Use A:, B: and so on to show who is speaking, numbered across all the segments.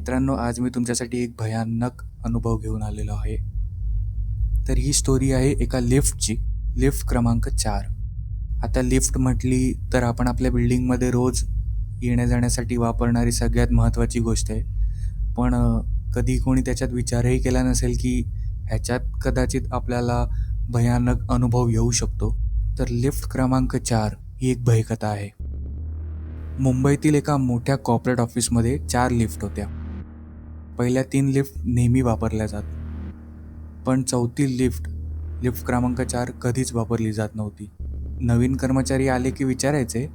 A: मित्रांनो आज मी तुमच्यासाठी एक भयानक अनुभव घेऊन आलेलो आहे. तर ही स्टोरी आहे एका लिफ्टची लिफ्ट क्रमांक चार. आता लिफ्ट म्हटली तर आपण आपल्या बिल्डिंगमध्ये रोज येण्या जाण्यासाठी वापरणारी सगळ्यात महत्त्वाची गोष्ट आहे. पण कधी कोणी त्याच्यात विचारही केला नसेल की ह्याच्यात कदाचित आपल्याला भयानक अनुभव येऊ शकतो. तर लिफ्ट क्रमांक चार ही एक भयकथा आहे. मुंबईतील एका मोठ्या कॉर्पोरेट ऑफिसमध्ये चार लिफ्ट होत्या. पहिल्या तीन लिफ्ट नेहमी वापरल्या जात. पण चौथी लिफ्ट लिफ्ट क्रमांक चार कधीच वापरली जात नव्हती. नवीन कर्मचारी आले की विचारायचे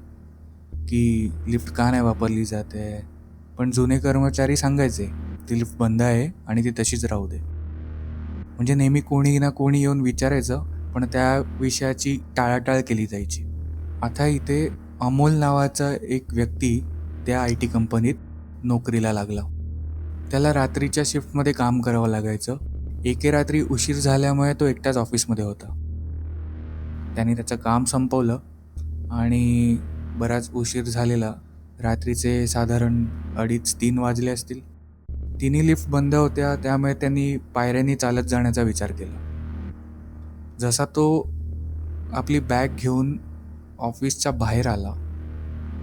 A: की लिफ्ट का नाही वापरली जात आहे? पण जुने कर्मचारी सांगायचे ती लिफ्ट बंद आहे आणि ती तशीच राहू दे. म्हणजे नेहमी कोणी ना कोणी येऊन विचारायचं पण त्या विषयाची टाळाटाळ केली जायची. आता इथे अमोल नावाचा एक व्यक्ती त्या आय टी कंपनीत नोकरीला लागला. त्याला रात्रीच्या शिफ्टमध्ये काम करावं लागायचं. एके रात्री उशीर झाल्यामुळे तो एकटाच ऑफिसमध्ये होता. त्याने त्याचं काम संपवलं आणि बराच उशीर झालेला. रात्रीचे साधारण अडीच तीन वाजले असतील. तिन्ही लिफ्ट बंद होत्या त्यामुळे त्यांनी पायऱ्यांनी चालत जाण्याचा विचार केला. जसा तो आपली बॅग घेऊन ऑफिसच्या बाहेर आला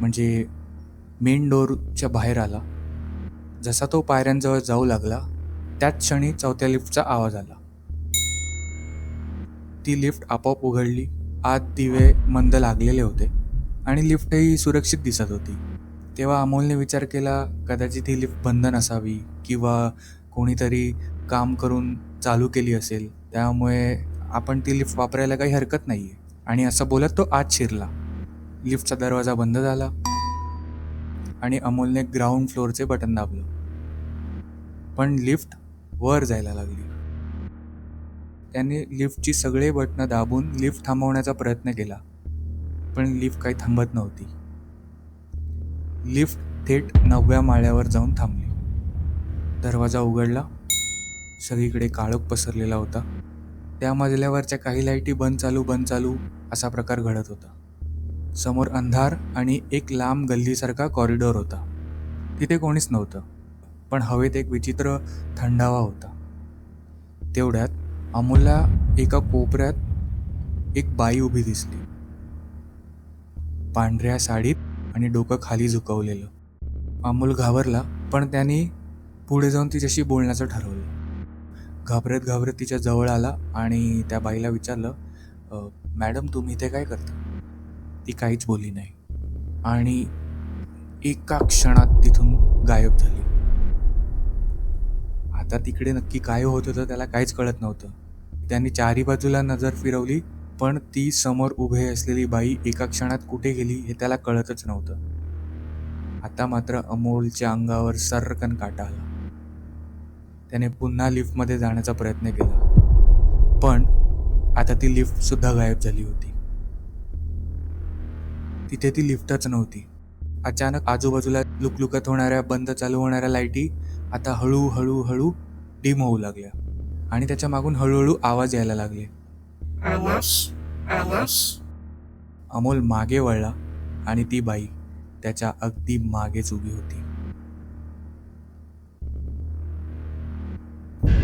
A: म्हणजे मेन डोअरच्या बाहेर आला जसा तो पायऱ्यांजवळ जाऊ लागला त्याच क्षणी चौथ्या लिफ्टचा आवाज आला. ती लिफ्ट आपोआप उघडली आत दिवे मंद लागलेले होते आणि लिफ्टही सुरक्षित दिसत होती. तेव्हा अमोलने विचार केला कदाचित ही लिफ्ट बंद नसावी किंवा कोणीतरी काम करून चालू केली असेल. त्यामुळे आपण ती लिफ्ट वापरायला काही हरकत नाही आहे आणि असं बोलत तो आत शिरला. लिफ्टचा दरवाजा बंद झाला. आणि अमोलने ग्राउंड फ्लोअरचे बटन दाबलं. पण लिफ्ट वर जायला लागली. त्याने लिफ्टची सगळे बटणं दाबून लिफ्ट थांबवण्याचा प्रयत्न केला पण लिफ्ट काही थांबत नव्हती. लिफ्ट थेट नवव्या माळ्यावर जाऊन थांबली. दरवाजा उघडला सगळीकडे काळोख पसरलेला होता. त्या मजल्यावरच्या काही लाईटी बंद चालू बंद चालू असा प्रकार घडत होता. समोर अंधार आणि एक लांब गल्लीसारखा कॉरिडॉर होता. तिथे कोणीच नव्हतं पण हवेत एक विचित्र थंडावा होता. तेवढ्यात अमोलला एका कोपऱ्यात एक बाई उभी दिसली. पांढऱ्या साडीत आणि डोकं खाली झुकवलेलं. अमोल घाबरला पण त्यांनी पुढे जाऊन तिच्याशी बोलण्याचं ठरवलं. घाबरत घाबरत तिच्या जवळ आला आणि त्या बाईला विचारलं मॅडम तुम्ही इथे काय करता? ती काहीच बोलली नाही. आणि एका क्षणात तिथून गायब झाली. आता तिकडे नक्की काय होत होतं त्याला काहीच कळत नव्हतं. त्यांनी चारी बाजूला नजर फिरवली पण ती समोर उभे असलेली बाई एका क्षणात कुठे गेली हे त्याला कळतच नव्हतं. आता मात्र अमोलच्या अंगावर सर्रकन काटा आला. त्याने पुन्हा लिफ्टमध्ये जाण्याचा प्रयत्न केला. पण आता ती लिफ्ट सुद्धा गायब झाली होती. तिथे ती लिफ्टच नव्हती. अचानक आजूबाजूला लुकलुकत होणाऱ्या बंद चालू होणाऱ्या लाईटी आता हळूहळू हळू डिम होऊ लागल्या आणि त्याच्या मागून हळूहळू आवाज यायला लागले. अमोल मागे वळला आणि ती बाई त्याच्या अगदी मागेच उभी होती.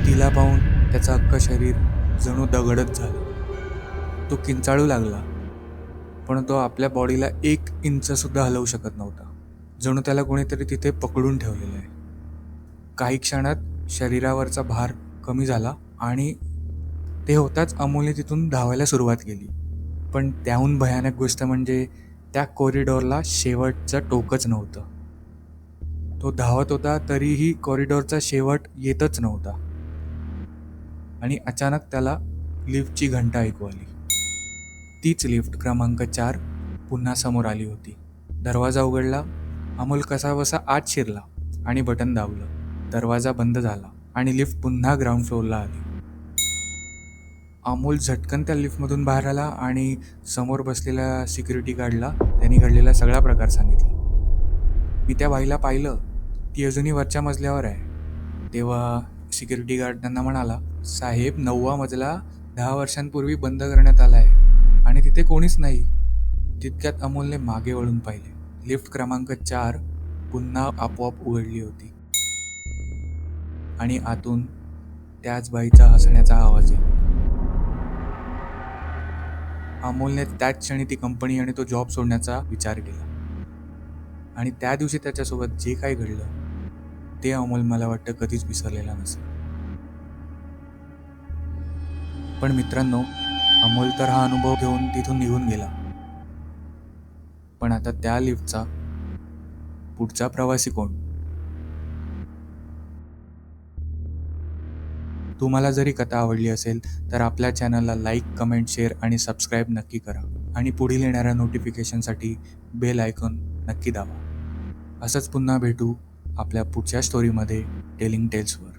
A: तिला पाहून त्याचं अख्खं शरीर जणू दगडच झालं. तो किंचाळू लागला. पण तो आपल्या बॉडीला एक इंचसुद्धा हलवू शकत नव्हता. जणू त्याला कोणीतरी तिथे पकडून ठेवलेलं आहे. काही क्षणात शरीरावरचा भार कमी झाला आणि ते होताच अमोलने तिथून धावायला सुरुवात केली. पण त्याहून भयानक गोष्ट म्हणजे त्या कॉरिडॉरला शेवटचं टोकच नव्हतं. तो धावत होता तरीही कॉरिडॉरचा शेवट येतच नव्हता. आणि अचानक त्याला लिफ्टची घंटा ऐकू आली. तीच लिफ्ट क्रमांक चार पुन्हा समोर आली होती. दरवाजा उघडला अमोल कसाबसा आत शिरला आणि बटन दाबलं. दरवाजा बंद झाला आणि लिफ्ट पुन्हा ग्राउंड फ्लोअरला आली. अमोल झटकन त्या लिफ्टमधून बाहेर आला आणि समोर बसलेल्या सिक्युरिटी गार्डला त्यांनी घडलेला सगळा प्रकार सांगितला. मी त्या बाईला पाहिलं ती अजूनही वरच्या मजल्यावर आहे. तेव्हा सिक्युरिटी गार्ड त्यांना म्हणाला साहेब नववा मजला दहा वर्षांपूर्वी बंद करण्यात आला आहे. आणि तिथे कोणीच नाही. तितक्यात अमोलने मागे वळून पाहिले. लिफ्ट क्रमांक चार पुन्हा आपोआप उघडली होती. आणि आतून त्याच बाईचा हसण्याचा आवाज येतो अमोलने त्याच क्षणी ती कंपनी आणि तो जॉब सोडण्याचा विचार केला. आणि त्या दिवशी त्याच्यासोबत जे काही घडलं ते अमोल मला वाटतं कधीच विसरलेला नसेल. पण मित्रांनो अमोल तर हा अनुभव घेऊन तिथून निघून गेला. पण आता त्या लिफ्टचा पुढचा प्रवासी कोण? तुम्हाला जरी कथा आवडली असेल तर आपल्या चॅनलला लाईक कमेंट शेअर आणि सबस्क्राईब नक्की करा. आणि पुढील येणाऱ्या नोटिफिकेशनसाठी बेल आयकॉन नक्की दाबा. असंच पुन्हा भेटू आपल्या पुढच्या स्टोरीमध्ये टेलिंग टेल्सवर.